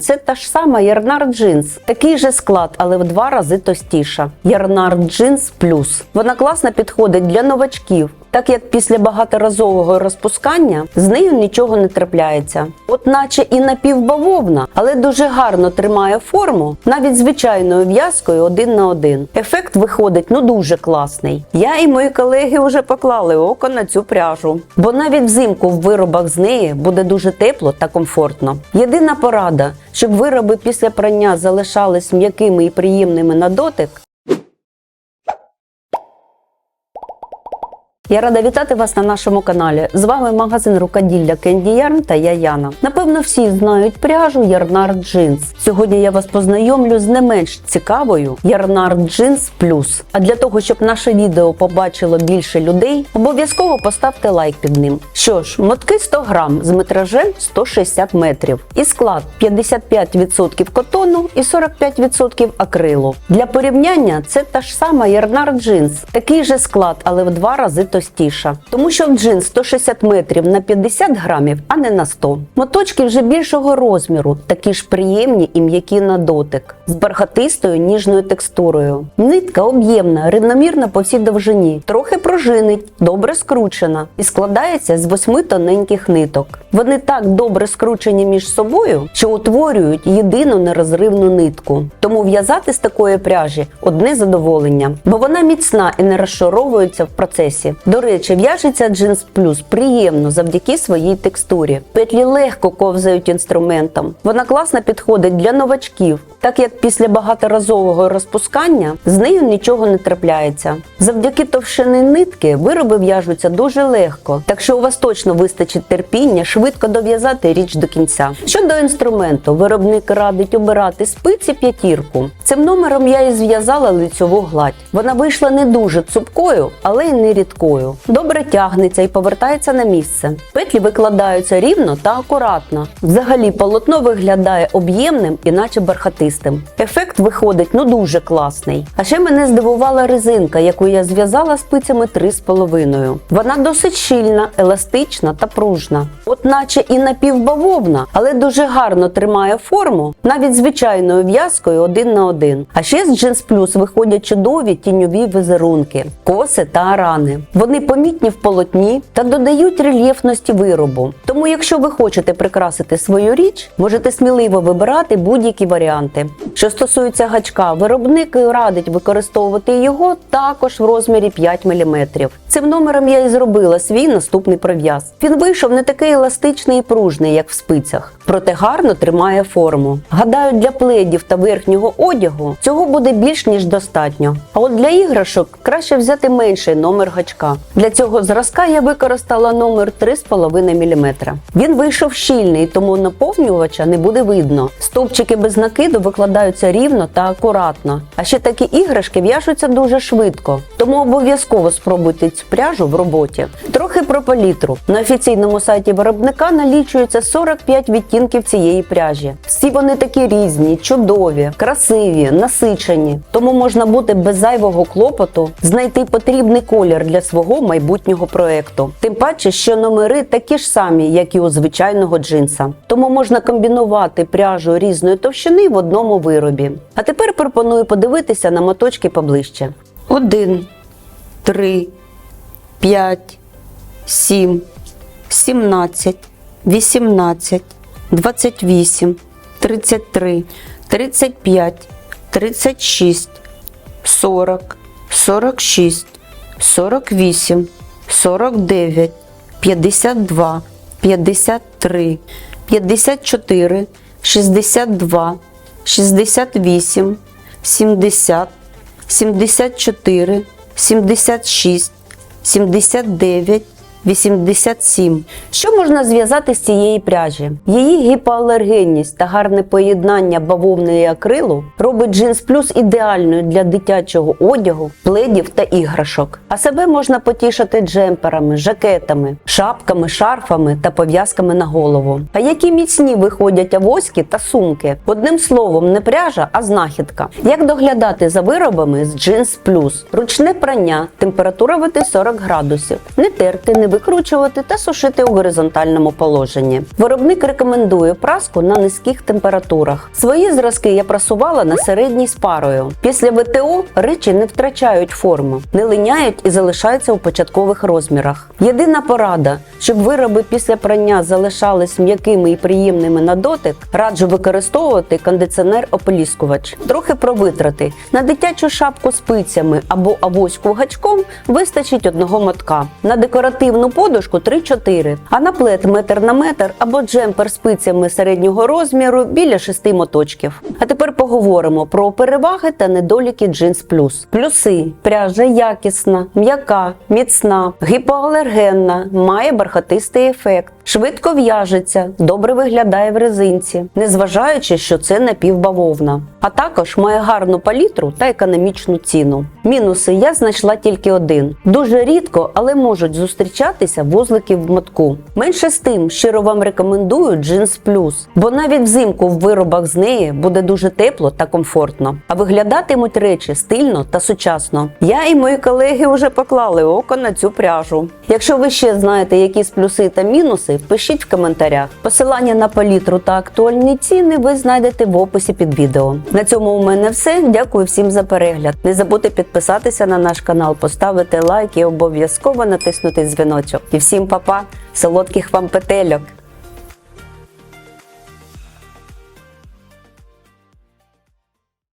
Це та ж сама Ярнард Джинс. Такий же склад, але в два рази тостіша. Ярнард Джинс Плюс. Вона класно підходить для новачків. Так як після багаторазового розпускання з нею нічого не трапляється. От наче і напівбавовна, але дуже гарно тримає форму, навіть звичайною в'язкою один на один. Ефект виходить ну дуже класний. Я і мої колеги вже поклали око на цю пряжу, бо навіть взимку в виробах з неї буде дуже тепло та комфортно. Єдина порада, щоб вироби після прання залишались м'якими і приємними на дотик. Я рада вітати вас на нашому каналі. З вами магазин рукоділля Candy Yarn та я Яна. Напевно, всі знають пряжу Ярнард Jeans. Сьогодні я вас познайомлю з не менш цікавою Ярнард Jeans Plus. А для того, щоб наше відео побачило більше людей, обов'язково поставте лайк під ним. Що ж, мотки 100 грам з метражем 160 метрів. І склад 55% котону і 45% акрилу. Для порівняння це та ж сама Ярнард Jeans. Такий же склад, але в два рази товстіша. Тому що в джинс 160 метрів на 50 грамів, а не на 100. Моточки вже більшого розміру, такі ж приємні і м'які на дотик, з бархатистою ніжною текстурою. Нитка об'ємна, рівномірна по всій довжині, трохи пружинить, добре скручена і складається з восьми тоненьких ниток. Вони так добре скручені між собою, що утворюють єдину нерозривну нитку. Тому в'язати з такої пряжі одне задоволення, бо вона міцна і не розшаровується в процесі. До речі, в'яжеться джинс плюс приємно завдяки своїй текстурі. Петлі легко ковзають інструментом. Вона класно підходить для новачків, так як після багаторазового розпускання з нею нічого не трапляється. Завдяки товщини нитки вироби в'яжуться дуже легко, так що у вас точно вистачить терпіння швидко дов'язати річ до кінця. Щодо інструменту, виробник радить обирати спиці п'ятірку. Цим номером я і зв'язала лицьову гладь. Вона вийшла не дуже цупкою, але й не рідкою. Добре тягнеться і повертається на місце. Петлі викладаються рівно та акуратно. Взагалі полотно виглядає об'ємним і наче бархатистим. Ефект виходить ну дуже класний. А ще мене здивувала резинка, яку я зв'язала спицями 3,5. Вона досить щільна, еластична та пружна. От наче і напівбавовна, але дуже гарно тримає форму, навіть звичайною в'язкою один на один. А ще з Jeans Plus виходять чудові тіньові візерунки, коси та арани. Вони помітні в полотні та додають рельєфності виробу. Тому, якщо ви хочете прикрасити свою річ, можете сміливо вибирати будь-які варіанти. Що стосується гачка, виробник радить використовувати його також в розмірі 5 мм. Цим номером я і зробила свій наступний пров'яз. Він вийшов не такий еластичний і пружний, як в спицях, проте гарно тримає форму. Гадаю, для пледів та верхнього одягу цього буде більш ніж достатньо. А от для іграшок краще взяти менший номер гачка. Для цього зразка я використала номер 3,5 мм. Він вийшов щільний, тому наповнювача не буде видно. Стовпчики без накиду викладаються рівно та акуратно. А ще такі іграшки в'яжуться дуже швидко, тому обов'язково спробуйте цю пряжу в роботі. Трохи про палітру. На офіційному сайті виробника налічується 45 відтінків цієї пряжі. Всі вони такі різні, чудові, красиві, насичені. Тому можна бути без зайвого клопоту знайти потрібний колір для свого майбутнього проекту. Тим паче, що номери такі ж самі, як і у звичайного джинса. Тому можна комбінувати пряжу різної товщини в одному виробі. А тепер пропоную подивитися на моточки поближче. Один, три, п'ять, сім, сімнадцять, вісімнадцять, двадцять вісім, тридцять три, тридцять п'ять, тридцять шість, сорок, сорок шість, сорок вісім, сорок дев'ять, п'ятдесят два, п'ятдесят три, п'ятдесят чотири, шістдесят два, шістдесят вісім, сімдесят, сімдесят чотири, сімдесят шість, 79, 87. Що можна зв'язати з цієї пряжі? Її гіпоалергенність та гарне поєднання бавовни і акрилу робить Jeans Plus ідеальною для дитячого одягу, пледів та іграшок. А себе можна потішити джемперами, жакетами, шапками, шарфами та пов'язками на голову. А які міцні виходять авоськи та сумки. Одним словом, не пряжа, а знахідка. Як доглядати за виробами з Jeans Plus? Ручне прання, температура води 40 градусів. Не терти, не викручувати та сушити у горизонтальному положенні. Виробник рекомендує праску на низьких температурах. Свої зразки я прасувала на середній з парою. Після ВТО речі не втрачають форму, не линяють і залишаються у початкових розмірах. Єдина порада, щоб вироби після прання залишались м'якими і приємними на дотик, раджу використовувати кондиціонер-ополіскувач. Трохи провитрати. На дитячу шапку спицями або авоську гачком вистачить одного мотка. На декоративну подушку 3-4, а на плед метр на метр або джемпер спицями середнього розміру біля 6 моточків. А тепер поговоримо про переваги та недоліки Jeans Plus. Плюси: пряжа якісна, м'яка, міцна, гіпоалергенна, має бархатистий ефект, швидко в'яжеться, добре виглядає в резинці, незважаючи, що це напівбавовна. А також має гарну палітру та економічну ціну. Мінуси я знайшла тільки один: дуже рідко, але можуть зустрічатися вузлики в мотку. Менше з тим, щиро вам рекомендую Jeans Plus, бо навіть взимку в виробах з неї буде дуже тепло та комфортно. А виглядатимуть речі стильно та сучасно. Я і мої колеги вже поклали око на цю пряжу. Якщо ви ще знаєте якісь плюси та мінуси, пишіть в коментарях. Посилання на палітру та актуальні ціни ви знайдете в описі під відео. На цьому у мене все. Дякую всім за перегляд. Не забудьте підписатися на наш канал, поставити лайк і обов'язково натиснути дзвіночок. І всім па-па, солодких вам петельок!